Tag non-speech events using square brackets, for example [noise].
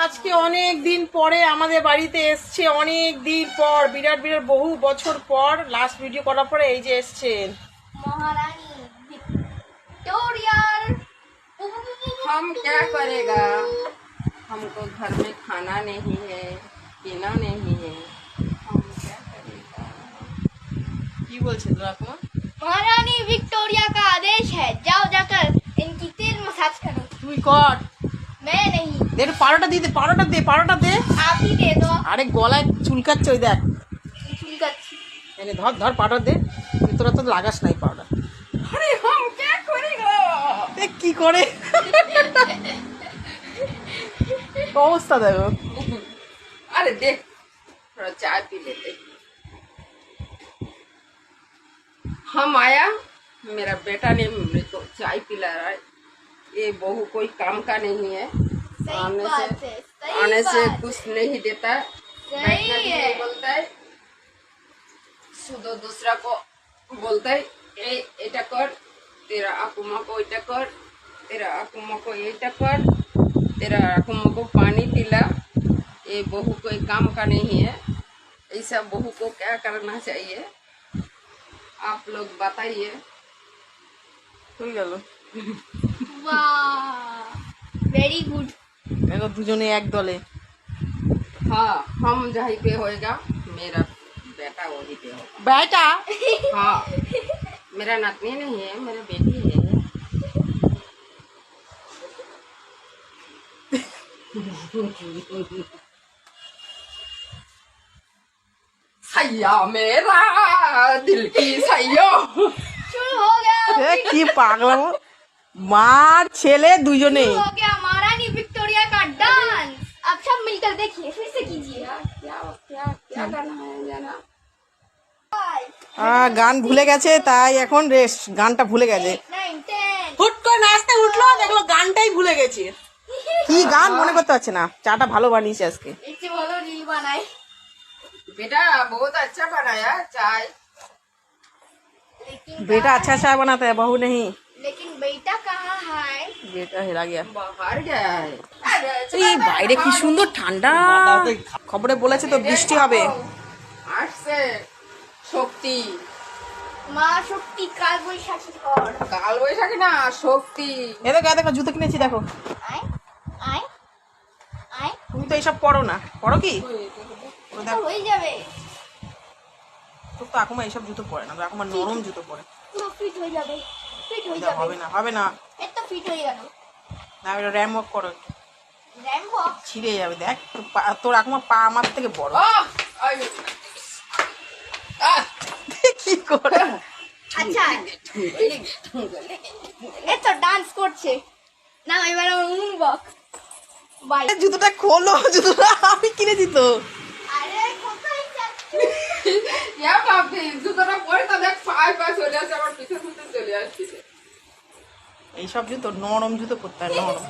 আজকে অনেক দিন পরে আমাদের বাড়িতে এসছে অনেক দিন পর বিরাট বিরাট বহু বছর পর লাস্ট ভিডিও করার পরে এই যে এসছেন महारानी विक्टोरिया हम क्या करेगा हमको घर में खाना नहीं है पीना नहीं है हम क्या करेगा কি বলছেন রাখো महारानी विक्टोरिया का आदेश है जाओ जाकर इनकी तेल मसाज करो তুই কর मैं नहीं দে একটু পারোটা দিয়ে দে পারোটা দে পারোটা দে आप ही दे दो আরে গলায় চুলকাচ্ছে ওই দেখ उनका এনে ধর ধর পাউডার দে তুই তোরা তো লাগাস নাই পাউডার अरे हम क्या करेगा এ কি করে অবস্থা দেখো अरे देख थोड़ा चाय पी लेते हम आया मेरा बेटा ने मेरे को चाय पिला रहा है ये बहू कोई काम का नहीं है सही आने बात से है सही आने से बात कुछ नहीं देता है बैठना सही भी है नहीं बोलता है শুধু दूसरा को बोलता है ए এটা কর तेरा आकुमा को এটা कर तेरा आकुमा को এটা कर तेरा आकुमा को पानी पिला ये बहू कोई काम का नहीं है ऐसा बहू को क्या करना चाहिए आप लोग बताइए হয়ে গেল वाह वेरी गुड দেখো দুজনে এক দলে हाँ हम जहीं पे होएगा मेरा बेटा वहीं पे होगा বেটা हाँ मेरा नातनी नहीं है मेरा बेटी है सैया मेरा दिल की सैया शुरू हो गया এ কি পাগলা মার ছেলে দুজনে शुरू हो गया महारानी विक्टोरिया का डांस अब सब मिलकर देखिए फिर से कीजिए क्या क्या क्या करना है जाना আহ, গান ভুলে গেছে তাই এখন রেস্ট গানটা ভুলে গেছে नाइन टेन হুট করে নাচতে উঠলো দেখলো গানটাই ভুলে গেছে কি গান মনে করতে পারছে না চাটা ভালো বানিয়েছে আজকে इससे बोलो रील बनाए बेटा बहुत अच्छा बनाया चाय लेकिन बेटा अच्छा चाय बनाता है बहू नहीं लेकिन बेटा कहाँ है বেটা হেরা গিয়া बाहर गया है এই বাইরে কি সুন্দর ঠান্ডা খবরে বলেছে তো বৃষ্টি হবে আসছে শক্তি মা শক্তি কাল বৈশাখী ঝড় কাল বৈশাখী না শক্তি এ দেখো এ দেখো জুতো কিনেছি দেখো আয় আয় আয় তুমি তো এইসব পড়ো না পড়ো কি ও তো দেখো হয়ে যাবে তোর তো এখন এইসব জুতো পরে না এখন নরম জুতো পরে পুরো ফিট হয়ে যাবে ফিট হয়ে যাবে। হবে না হবে না। এর তো ফিট হয়ে গেল। না এটা র্যাম ওয়াক করো র্যাম ওয়াক ছিঁড়ে যাবে দেখ তোর পা- এখন পা আমার থেকে বড়! কি করে? আচ্ছা। এ তো ডান্স করছে। না এবার উনুন বক বাই জুতোটা খোলো জুতোটা আমি কিনেছি তো আরে কোথায় যাচ্ছ? [laughs] ইয়া বাপরে জুতোটা পরে তো দেখ পায়ে পায়ে চলে আসছে আমার পিছন পিছন চলে আসছে এইসব জুতো নরম জুতো পরতে হয় নরম।